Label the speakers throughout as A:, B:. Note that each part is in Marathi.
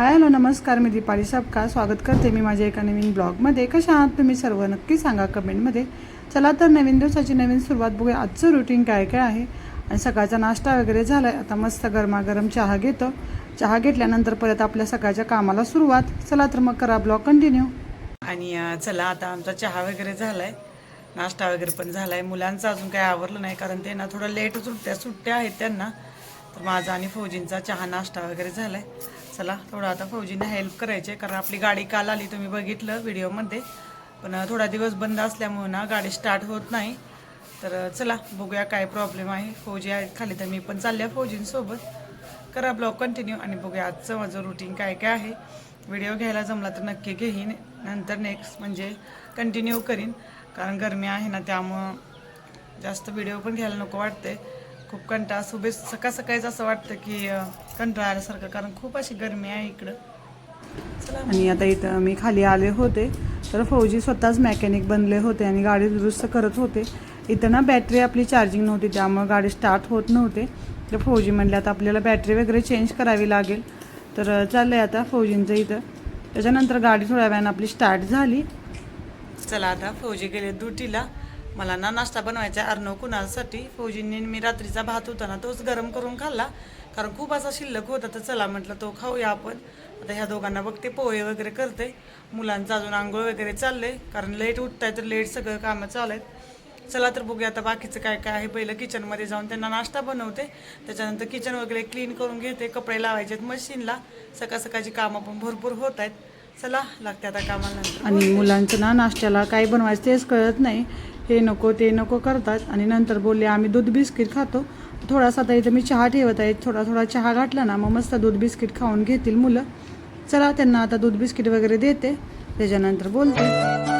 A: हाय हॅलो नमस्कार मी दीपाली सबका स्वागत करते मी माझ्या एका नवीन ब्लॉगमध्ये. कशा आहात तुम्ही सर्व? नक्की सांगा कमेंटमध्ये. चला तर नवीन दिवसाची नवीन सुरुवात बघूया. आजचं रुटीन काय काय आहे? आणि सकाळचा नाश्ता वगैरे झाला आहे आता मस्त गरमागरम चहा घेतो. चहा घेतल्यानंतर परत आपल्या सकाळच्या कामाला सुरुवात. चला तर मग करा ब्लॉग कंटिन्यू आणि चला आता आमचा चहा वगैरे झाला आहे नाश्ता वगैरे पण झाला आहे मुलांचं अजून काही आवरलं नाही कारण ते ना थोडं लेट सुट्ट्या सुट्ट्या आहेत त्यांना. तर माझा आणि फौजींचा चहा नाश्ता वगैरे झाला आहे चला थोडं आता फौजींना हेल्प करायचे कारण आपली गाडी काल आली तुम्ही बघितलं व्हिडिओमध्ये. पण थोडा दिवस बंद असल्यामुळं ना गाडी स्टार्ट होत नाही. तर चला बघूया काय प्रॉब्लेम आहे. फौजी आहेत खाली तर मी पण चालल्या फौजींसोबत. करा ब्लॉग कंटिन्यू आणि बघूया आजचं माझं रुटीन काय काय आहे. व्हिडिओ घ्यायला जमला तर नक्की घेईन. नंतर नेक्स्ट म्हणजे कंटिन्यू करीन. कारण गरमी आहे ना त्यामुळं जास्त व्हिडिओ पण घ्यायला नको वाटते खूप कंटाळा सुबे सकाळ सकाळीच असं वाटतं की कंटाळा आल्यासारखं कारण खूप अशी गरमी आहे इकडं. आणि आता इथं मी खाली आले होते तर फौजी स्वतःच मेकॅनिक बनले होते आणि गाडी दुरुस्त करत होते. इथं ना बॅटरी आपली चार्जिंग नव्हती त्यामुळे गाडी स्टार्ट होत नव्हते. तर फौजी म्हणले आता आपल्याला बॅटरी वगैरे चेंज करावी लागेल. तर अं, चाललंय आता फौजींचं इथं. त्याच्यानंतर गाडी थोड्या वेळानं आपली स्टार्ट झाली. चला आता फौजी गेले ड्युटीला. मला ना नाश्ता बनवायचा अर्णव कुणासाठी फौजींनी मी रात्रीचा भात होता ना तोच गरम करून खाल्ला. कारण खूप असा शिल्लक होता तर चला म्हटलं तो खाऊया आपण. आता ह्या दोघांना बघते पोहे वगैरे करते मुलांचं अजून आंघोळ वगैरे चाललंय कारण लेट उठताय तर लेट सगळं कामं चालू आहेत. चला तर बघूया आता बाकीचं काय काय आहे. पहिलं किचनमध्ये जाऊन त्यांना नाश्ता बनवते. त्याच्यानंतर किचन वगैरे क्लीन करून घेते. कपडे लावायचे आहेत मशीनला. सकाळ सकाळची कामं पण भरपूर होत आहेत. चला लागते आता कामाला आणि मुलांचं ना नाश्त्याला काय बनवायचं तेच कळत नाही. हे नको ते नको करतात. आणि नंतर बोलले आम्ही दूध बिस्किट खातो. थोडासा आता इथं मी चहा ठेवत आहे. थोडा थोडा चहा घातला ना मग मस्त दूध बिस्किट खाऊन घेतील मुलं. चला त्यांना आता दूध बिस्किट वगैरे देते. त्याच्यानंतर बोलते.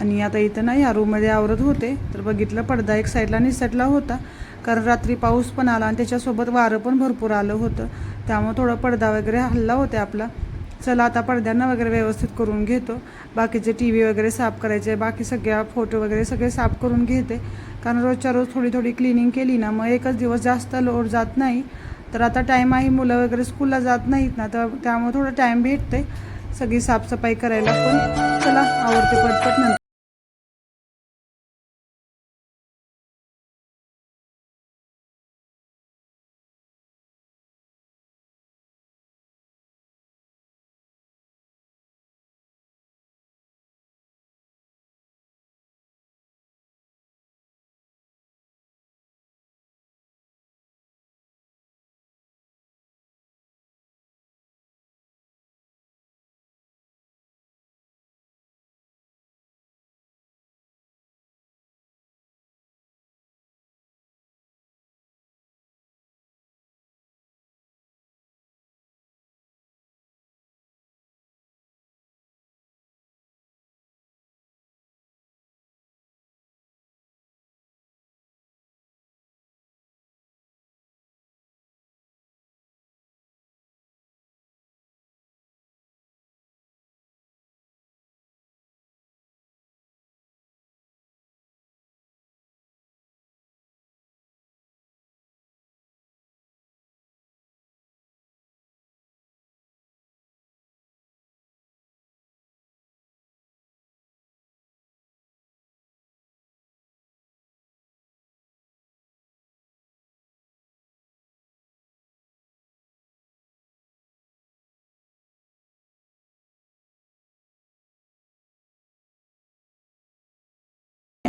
A: आणि आता इथं नाही या रूममध्ये आवरत होते. तर बघितलं पडदा एक साईडला निसटला होता. कारण रात्री पाऊस पण आला आणि त्याच्यासोबत वारं पण भरपूर आलं होतं. त्यामुळे थोडा पडदा वगैरे हल्ला होता आपला. चला आता पडद्यांना वगैरे व्यवस्थित करून घेतो. बाकीचे टी व्ही वगैरे साफ करायचे बाकी सगळ्या फोटो वगैरे सगळे साफ करून घेते. कारण रोजच्या रोज थोडी थोडी क्लिनिंग केली ना मग एकच दिवस जास्त लोड जात नाही. तर आता टाईम आहे मुलं वगैरे स्कूलला जात नाहीत ना तर त्यामुळे थोडं टाईम भेटते सगळी साफसफाई करायला पण. चला आवडते पटपट नंतर.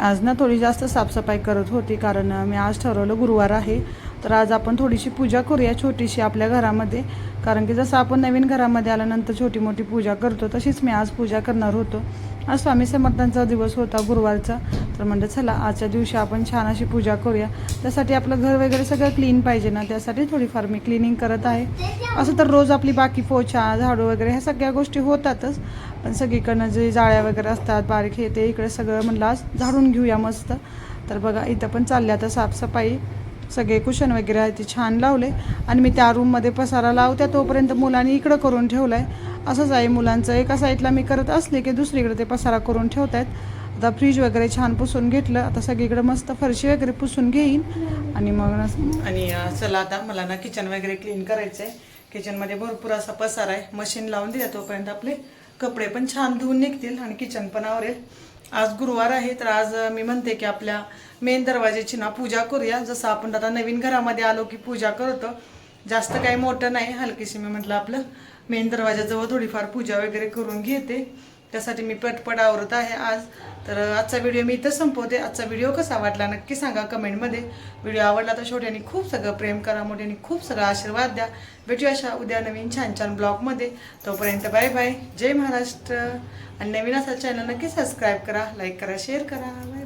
A: आज ना थोडी जास्त साफसफाई करत होती कारण मी आज ठरवलं गुरुवार आहे. तर आज आपण थोडीशी पूजा करूया छोटीशी आपल्या घरामध्ये. कारण की जसं आपण नवीन घरामध्ये आल्यानंतर छोटी मोठी पूजा करतो तशीच मी आज पूजा करणार होतो. आज स्वामी समर्थांचा दिवस होता गुरुवारचा. तर म्हणजे चला आजच्या दिवशी आपण छान अशी पूजा करूया. त्यासाठी आपलं घर वगैरे सगळं क्लीन पाहिजे ना त्यासाठी थोडीफार मी क्लिनिंग करत आहे. असं तर रोज आपली बाकी पोछा झाडू वगैरे ह्या सगळ्या गोष्टी होतातच. पण सगळीकडनं जे जाळ्या वगैरे असतात बारीक हे ते इकडे सगळं म्हणलं आज झाडून घेऊया मस्त. तर बघा इथं पण चालल्या आता साफसफाई. सगळे कुशन वगैरे आहे ते छान लावले. आणि मी त्या रूममध्ये पसारा लावत्या तोपर्यंत मुलांनी इकडं करून ठेवलं आहे असंच आहे मुलांचं. एका साईडला मी करत असले की दुसरीकडे ते पसारा करून ठेवत आहेत आता फ्रीज वगैरे छान पुसून घेतलं. आता सगळीकडे मस्त फरशी वगैरे पुसून घेईन. आणि मग आणि चला आता मला ना किचन वगैरे क्लीन करायचं आहे किचनमध्ये भरपूर असा पसारा आहे. मशीन लावून दिला तोपर्यंत आपले कपडे पण छान धुवून निघतील आणि किचन पण आवरेल. आज गुरुवार आहे तर आज मी म्हणते की आपल्या मेन दरवाजेची ना पूजा करूया. जसं आपण आता नवीन घरामध्ये आलो की पूजा करतो जास्त काही मोठं नाही. हलकीशी मी म्हटलं आपलं मेन दरवाजाजवळ थोडीफार पूजा वगैरे करून घेते. त्यासाठी मी पटपट आवरत आहे आज. तर आजचा व्हिडिओ मी इथं संपवते. आजचा व्हिडिओ कसा वाटला नक्की सांगा कमेंटमध्ये. व्हिडिओ आवडला तर छोट्याने खूप सगळं प्रेम करा मोठ्याने खूप सगळं आशीर्वाद द्या. भेटूया अशा उद्या नवीन छान छान ब्लॉगमध्ये. तोपर्यंत बाय बाय जय महाराष्ट्र. आणि नवीन असा चॅनल नक्की सबस्क्राईब करा लाईक करा शेअर करा. बाय